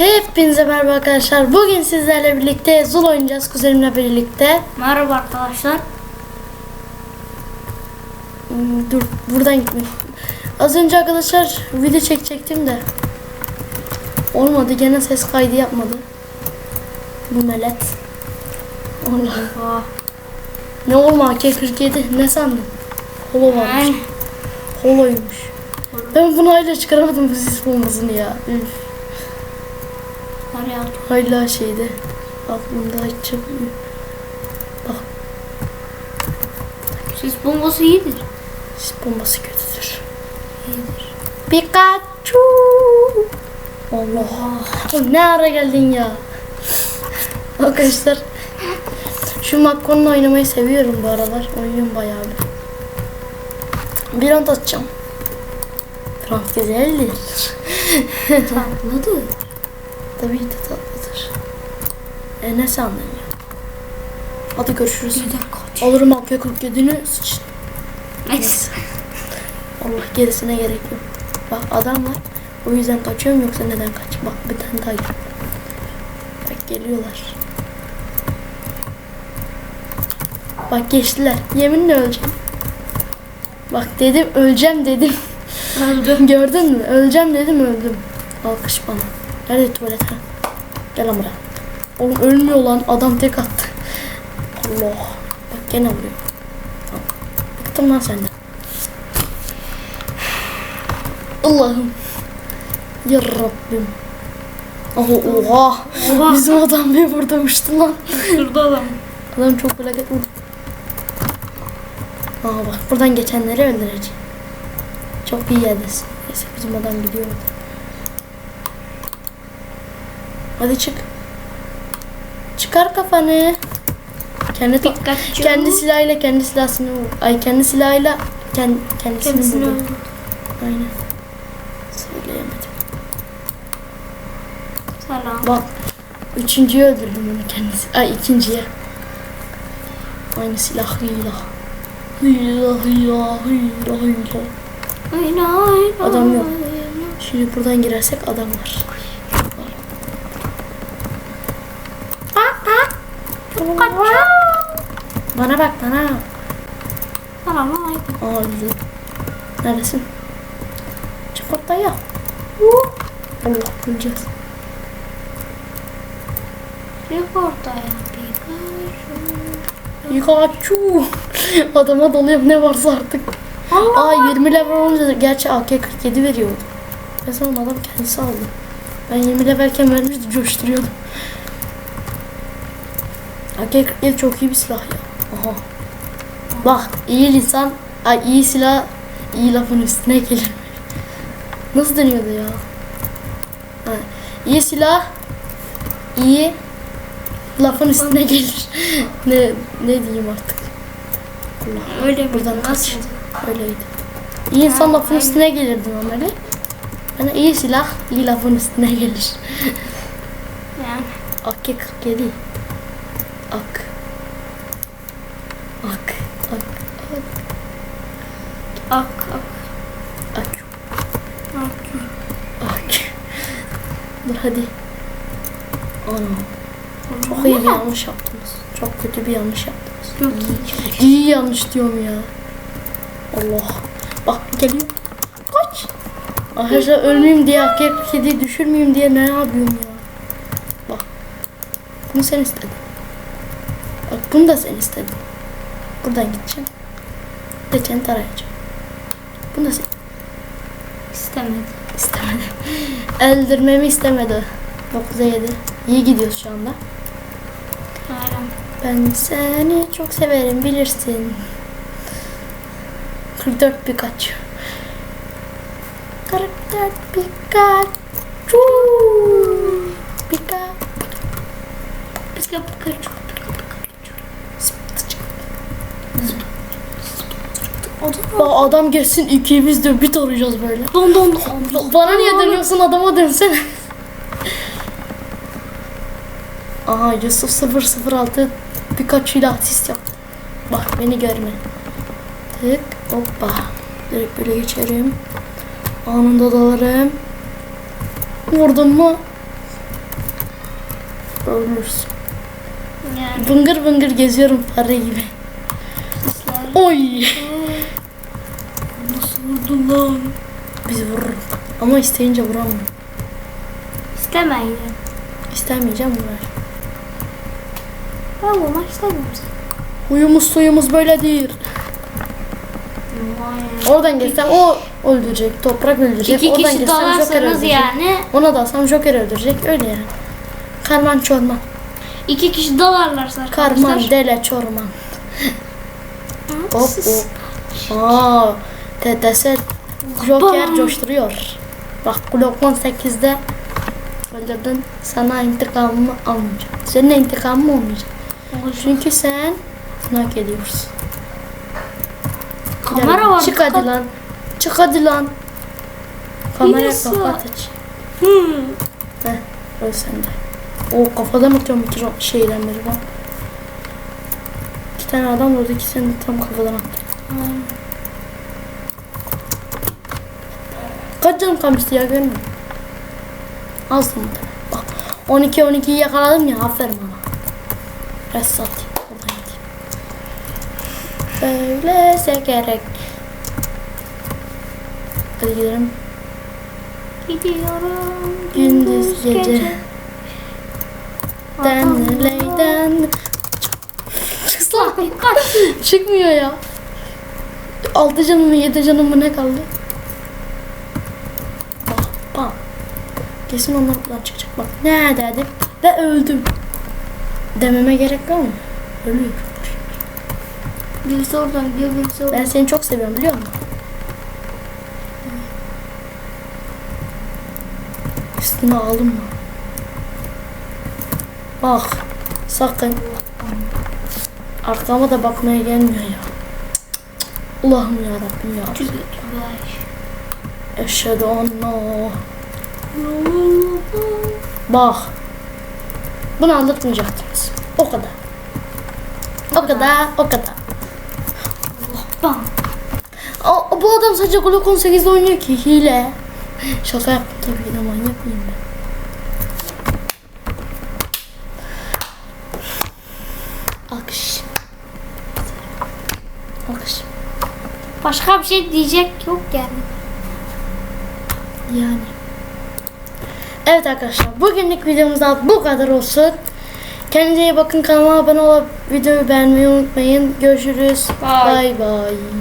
Hepinize merhaba arkadaşlar. Bugün sizlerle birlikte Zul oynayacağız kuzenimle birlikte. Merhaba arkadaşlar. Hmm, Dur buradan gitmek. Az önce arkadaşlar video çekecektim de. Olmadı gene ses kaydı yapmadı. Bu melet. Allah. Ne olma K47 ne sandın? Holo varmış. Holoymuş. Ben bunu hala çıkaramadım bu sis bombasını ya. Üf. Nereye atıyor? Hala şeyde. Aklımda hiç çıkmıyor. Sis bombası iyidir. Sis bombası kötüdür. İyidir. Pikachu. Allah. Oğlum Ne ara geldin ya? Arkadaşlar şu Makkon'la oynamayı seviyorum bu aralar. Oynuyorum bayağı bir. Bir anda atacağım. Frans güzeldir. Tatlıdır. Tabii ki tatlıdır. E ne sandın ya? Hadi görüşürüz. Gider kaç. Alırım AK-47'ni sıç. Neyse. Allah gerisine gerek yok. Bak adam var. O yüzden kaçıyorum yoksa neden kaç? Bak bir tane daha gel. Bak geliyorlar. Bak geçtiler. Yeminle öleceğim. Bak dedim öleceğim dedim. Öldü. Gördün mü? Öleceğim dedim öldüm. Alkış bana. Nerede tuvalet ha? Gel lan buraya. Oğlum ölmüyor lan. Adam tek attı. Allah. Bak gene vuruyor. Tamam. Bıktım lan senden. Allah'ım. Ya Rabbim. Aha oha. Oha. Bizim adam bir burada uçtu lan. Şurada adam. Adam çok felaket vurdu. Aa bak buradan geçenleri öldüreceğim. Çok iyi yerdesin. Neyse bizim adam gidiyor. Hadi çık. Çıkar kafanı. Kendi Pikachu. kendi silahıyla kendi silahını vur. Ay kendi silahıyla kendi kendisini, Kendisini vurdu. Aynen. Söyleyemedim. Selam. Bak. Üçüncüyü öldürdüm onu kendisi. Ay ikinciye. Aynı silah hıyla. Hıyla hıyla hıyla hıyla. Adam yok. Şimdi buradan girersek adam var. Bana bak bana. Selam aleyküm. Aa öldü. Neredesin? Çık ortaya. Allah öleceğiz. Yok ortaya. Pikachu. Adama dalıyorum ne varsa artık. Allah. Aa 20 level olunca gerçi AK-47 veriyordu. Ben sanırım adam kendisi aldı. Ben 20 levelken vermişti coşturuyordum. AK-47 çok iyi bir silah ya. Aha. Bak iyi lisan, ay iyi silah iyi lafın üstüne gelir. Nasıl deniyordu ya? Ha, iyi silah iyi lafın üstüne gelir. ne ne diyeyim artık. Allah. Öyle mi? Buradan kaç. Nasıl? Öyleydi. İyi insan Ha, lafın aynen. üstüne gelirdi normali. Yani iyi silah iyi lafın üstüne gelir. Yani. AK-47. Ak. Ak. Ak. Ak. Ak ak. Ak. Ak. Ak. Dur hadi. Ana. Çok iyi bir yanlış yaptınız. Çok kötü bir yanlış yaptınız. Çok iyi. İyi yanlış diyorum ya. Allah. Bak geliyor. Kaç. Arkadaşlar ölmeyeyim diye AK-47 düşürmeyeyim diye ne yapıyorum ya. Bak. Bunu sen istedin. Bak bunu da sen istedin. Buradan gideceğim. Geçen tarayacağım. Bunu da sen istemedi. İstemedi. Öldürmemi istemedi. 9'a 7. İyi gidiyoruz şu anda. Ben seni çok severim bilirsin. 44 birkaç. 44 birkaç. Pika. Pika 44. Adam, Aa, adam gelsin ikimiz de bit arayacağız böyle. Don don don. Bana niye dönüyorsun adama dönsene. Aa Yusuf 006 birkaç ile asist yaptı. Bak beni görme. Tık hoppa. Direkt böyle geçerim. Anında dalarım. Vurdun mu? Ölürsün. Yani. Bıngır bıngır geziyorum fare gibi. Oy. Ee? Vurdun lan? Biz vururum. Ama isteyince vuramıyorum. İstemeyin. İstemeyeceğim vurar. Ben vurmak istemiyorum. Huyumuz suyumuz böyledir. Vay. Oradan geçsem o öldürecek. Toprak öldürecek. İki Oradan kişi dalarsanız yani Ona dalsam Joker öldürecek. Öyle yani. Karman çorman. iki kişi dalarlarsa Karman arkadaşlar. dele çorman. Hop hop. Aa, TTS Joker coşturuyor. Bak Glock 18'de öldürdün. Sana intikamımı almayacağım. Senin intikamın olmayacak. Çünkü sen hak ediyorsun. Kamera Gel, var. Çık hadi lan. Çık hadi lan. Kamera kapat aç. Hmm. Heh, öyle sende. O kafadan atıyorum iki şeyden beri bak. İki tane adam vurdu ikisini tam kafadan attı. Aynen. Kaç canım kalmıştı ya görmüyor musun? Az mı? Bak 12 12'yi yakaladım ya aferin bana. Satayım. Gideyim. Öyleyse gerek. Hadi gidelim. Gidiyorum Gündüz gece. Denleyden. Dikkat. çıkmıyor ya. 6 canım mı 7 canım mı ne kaldı? Bak bak. Kesin onlar buradan çıkacak bak. Ne dedim ve öldüm. Dememe gerek var mı? Ölüyorum. Birisi oradan gidiyor birisi oradan. Ben seni çok seviyorum biliyor musun? Üstüne aldım mı? Bak. Sakın. Arkama da bakmaya gelmiyor ya. Allah'ım ya Rabbim ya. Eşhedü anna. Bak. Bunu anlatmayacaktınız. O kadar. O kadar, o kadar. Bam. Aa, bu adam sadece Glock 18'de oynuyor ki hile. Şaka yaptım tabii ki de manyak mıyım ben? Alkış. Alkış. Başka bir şey diyecek yok yani. Yani. Evet arkadaşlar bugünlük videomuzda bu kadar olsun. Kendinize iyi bakın kanalıma abone olup videoyu beğenmeyi unutmayın. Görüşürüz. Bye. Bye bye.